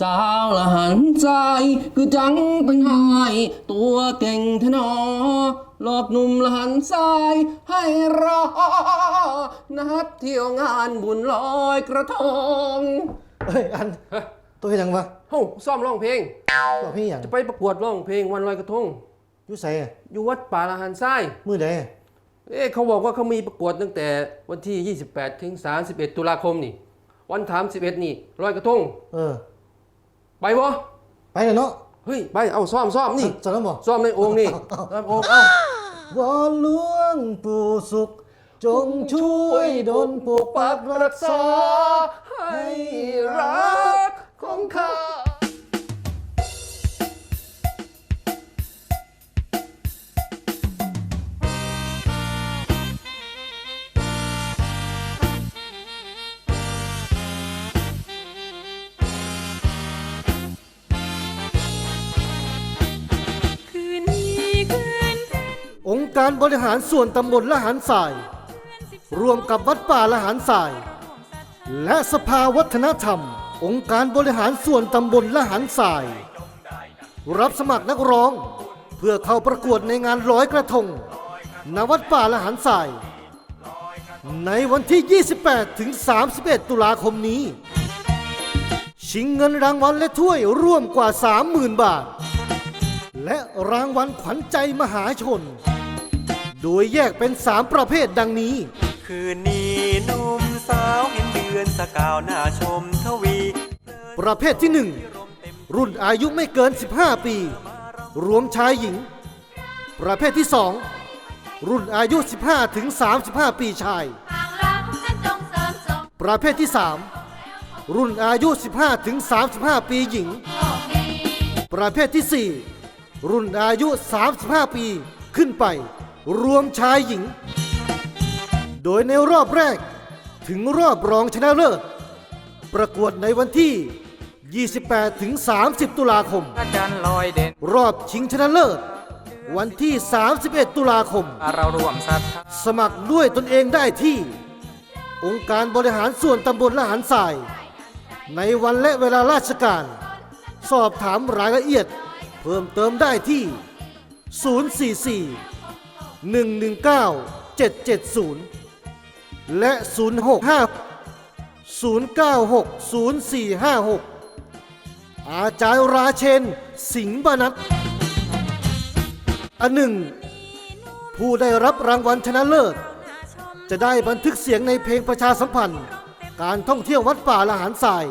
สาวละหันใจ คือจังเป็นหายตัวเก่งทนอหลอกหนุ่มละหันใจให้รอ นัดเที่ยวงานบุญลอยกระทงเฮ้ยอันตัวเฮ็ดหยังวะเฮ้าซ้อมร้องเพลง ตัวพี่หยังจะไปประกวดร้องเพลงวันลอยกระทง อยู่ไสอะอยู่วัดป่าละหันทรายมื้อใดเอ๊ะเขาบอกว่าเขามีประกวดตั้งแต่วันที่ 28 ถึง 31 ตุลาคมนี่ วันถาม 11 นี่ลอยกระทง เออ ไปบ่ไปแล้วเนาะเฮ้ยไปเอาซ้อมซ้อมนี่สอนแล้วบ่ซ้อมในโองค์นี่เอาซ้อมโองค์เอ้าวอนหลวงปู่สุข จงช่วยดลปกปักรักษา ให้รักของข้า การบริหารส่วนตำบลละหารสาย รวมกับวัดป่าละหารสาย และสภาวัฒนธรรม องค์การบริหารส่วนตำบลละหารสาย รับสมัครนักร้อง เพื่อเข้าประกวดในงานร้อยกระทงณวัดป่าละหารสาย ในวันที่ 28 ถึง 31 ตุลาคมนี้ ชิงเงินรางวัลและถ้วยร่วมกว่า 30,000 บาท และรางวัลขวัญใจมหาชน โดยแยกเป็น 3 ประเภทดังนี้ คืนนี้หนุ่มสาวเห็นเดือนสกาวหน้าชมทวี ประเภทที่ 1 รุ่นอายุไม่เกิน 15 ปี รวมชายหญิง ประเภทที่ 2 รุ่นอายุ 15 ถึง 35 ปีชายทางรักนั้นจงเสริมสมประเภทที่ 3 รุ่นอายุ 15 ถึง 35 ปีหญิงโชคดีประเภทที่ 4 รุ่นอายุ 35 ปีขึ้นไป รวมชายหญิง โดยในรอบแรกถึงรอบรองชนะเลิศ ประกวดในวันที่ 28 ถึง 30 ตุลาคม พระจันทร์ลอยเด่นรอบชิงชนะเลิศ วันที่ 31 ตุลาคม เราร่วมสัทธาสมัครด้วยตนเองได้ที่ องค์การบริหารส่วนตำบลละหารสาย ในวันและเวลาราชการ สอบถามรายละเอียด เพิ่มเติมได้ที่ 044 119 770 และ 065 096 0456 อาจารย์ราเชน สิงห์บานัทอันหนึ่ง ผู้ได้รับรางวัลชนะเลิศ จะได้บันทึกเสียงในเพลงประชาสัมพันธ์ การท่องเที่ยววัดป่าละหารทราย